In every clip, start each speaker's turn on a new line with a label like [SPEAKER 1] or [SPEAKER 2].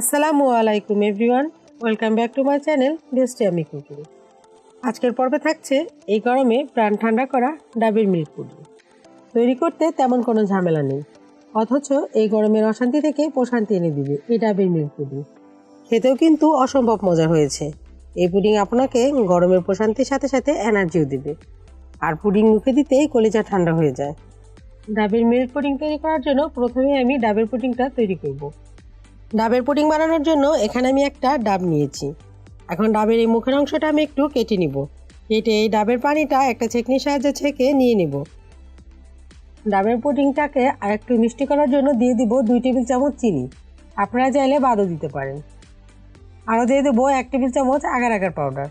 [SPEAKER 1] আসসালামু আলাইকুম everyone welcome back to my channel ডেস্টি আমি কুকুর আজকের পর্বে থাকছে এই গরমে প্রাণ ঠান্ডা করা ডাবের মিল্ক পুডিং তৈরি করতে তেমন কোনো ঝামেলা নেই। অথচ এই গরমের অশান্তি থেকে প্রশান্তি এনে দিবে এই ডাবের মিল্ক পুডিং খেতেও কিন্তু অসম্ভব মজা হয়েছে। এই পুডিং আপনাকে গরমের প্রশান্তির সাথে সাথে এনার্জিও দিবে। আর পুডিং মুখে দিতেই কলিজা ঠান্ডা হয়ে যায়। ডাবের মিল্ক পুডিং তৈরি করার জন্য প্রথমে আমি ডাবের পুডিংটা তৈরি করব। ডাবের পুডিং বানানোর জন্য এখানে আমি একটা ডাব নিয়েছি। এখন ডাবের এই মুখের অংশটা আমি একটু কেটে নিব। কেটে এই ডাবের পানিটা একটা ছেঁকনির সাহায্যে ছেঁকে নিয়ে নেব। ডাবের পুডিংটাকে আর একটু মিষ্টি করার জন্য দিয়ে দিব দুই টেবিল চামচ চিনি। আপনারা চাইলে বাদও দিতে পারেন। আরও দিয়ে দেবো এক টেবিল চামচ আগার আগার পাউডার।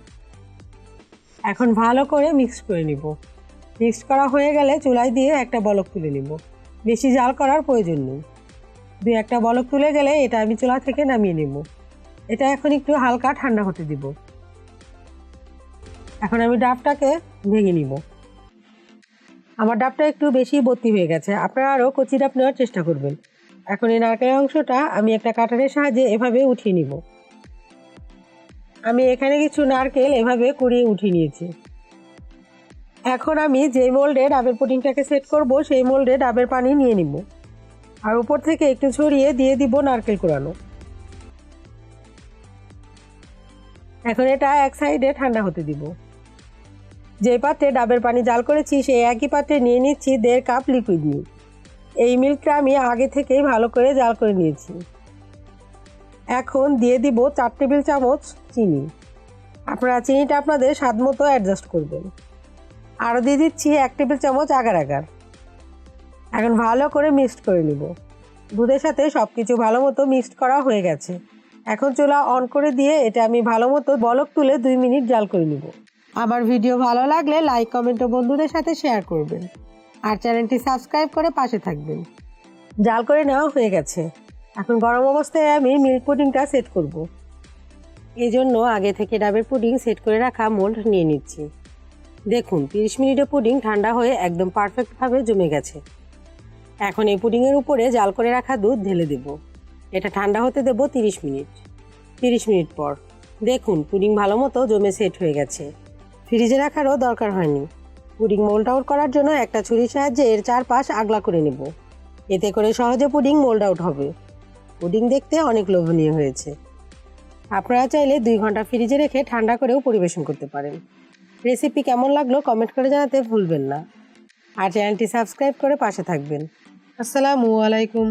[SPEAKER 1] এখন ভালো করে মিক্স করে নিব। মিক্স করা হয়ে গেলে চুলায় দিয়ে একটা বলক তুলে নিব। বেশি জাল করার প্রয়োজন নেই। দুই একটা বলক তুলে গেলে এটা আমি চুলা থেকে নামিয়ে নেব। এটা এখন একটু হালকা ঠান্ডা হতে দিব। এখন আমি ডাবটাকে ভেঙে নিব। আমার ডাবটা একটু বেশি ভর্তি হয়ে গেছে। আপনারা আরও কচি ডাব নেওয়ার চেষ্টা করবেন। এখন এই নারকেলের অংশটা আমি একটা কাটারের সাহায্যে এভাবে উঠিয়ে নিব। আমি এখানে কিছু নারকেল এভাবে কুড়িয়ে উঠিয়ে নিয়েছি। এখন আমি যে মোল্ডে ডাবের পুডিংটাকে সেট করব, সেই মোল্ডে ডাবের পানি নিয়ে নিব। আর উপর থেকে একটু ছড়িয়ে দিয়ে দিব নারকেল কুড়ানো। এখন এটা এক সাইডে ঠান্ডা হতে দিব। যে পাত্রে ডাবের পানি জাল করেছি সেই একই পাত্রে নিয়ে নিচ্ছি দেড় কাপ লিকুইড মিল্ক এই মিল্কটা আমি আগে থেকেই ভালো করে জাল করে নিয়েছি। এখন দিয়ে দিব চার টেবিল চামচ চিনি। আপনারা চিনিটা আপনাদের স্বাদ মতো অ্যাডজাস্ট করবেন। আরও দিয়ে দিচ্ছি এক টেবিল চামচ আগার আগার। এখন ভালো করে মিক্সড করে নিব। দুধের সাথে সব কিছু ভালো মতো মিক্সড করা হয়ে গেছে। এখন চুলা অন করে দিয়ে এটা আমি ভালো মতো বলক তুলে দুই মিনিট জাল করে নিব। আমার ভিডিও ভালো লাগলে লাইক কমেন্ট ও বন্ধুদের সাথে শেয়ার করবেন। আর চ্যানেলটি সাবস্ক্রাইব করে পাশে থাকবেন। জাল করে নেওয়া হয়ে গেছে। এখন গরম অবস্থায় আমি মিল্ক পুডিংটা সেট করব। এই জন্য আগে থেকে ডাবের পুডিং সেট করে রাখা মোল্ড নিয়ে নিচ্ছি। দেখুন, তিরিশ মিনিটে পুডিং ঠান্ডা হয়ে একদম পারফেক্টভাবে জমে গেছে। এখন এই পুডিংয়ের উপরে জাল করে রাখা দুধ ঢেলে দেব। এটা ঠান্ডা হতে দেব তিরিশ মিনিট। তিরিশ মিনিট পর। দেখুন, পুডিং ভালো মতো জমে সেট হয়ে গেছে। ফ্রিজে রাখারও দরকার হয়নি। পুডিং মোল্ড আউট করার জন্য একটা ছুরির সাহায্যে এর চারপাশ আগলা করে নেব। এতে করে সহজে পুডিং মোল্ড আউট হবে। পুডিং দেখতে অনেক লোভনীয় হয়েছে। আপনারা চাইলে দুই ঘণ্টা ফ্রিজে রেখে ঠান্ডা করেও পরিবেশন করতে পারেন। রেসিপি কেমন লাগল কমেন্ট করে জানাতে ভুলবেন না। আর চ্যানেলটি সাবস্ক্রাইব করে পাশে থাকবেন। আসসালামু আলাইকুম।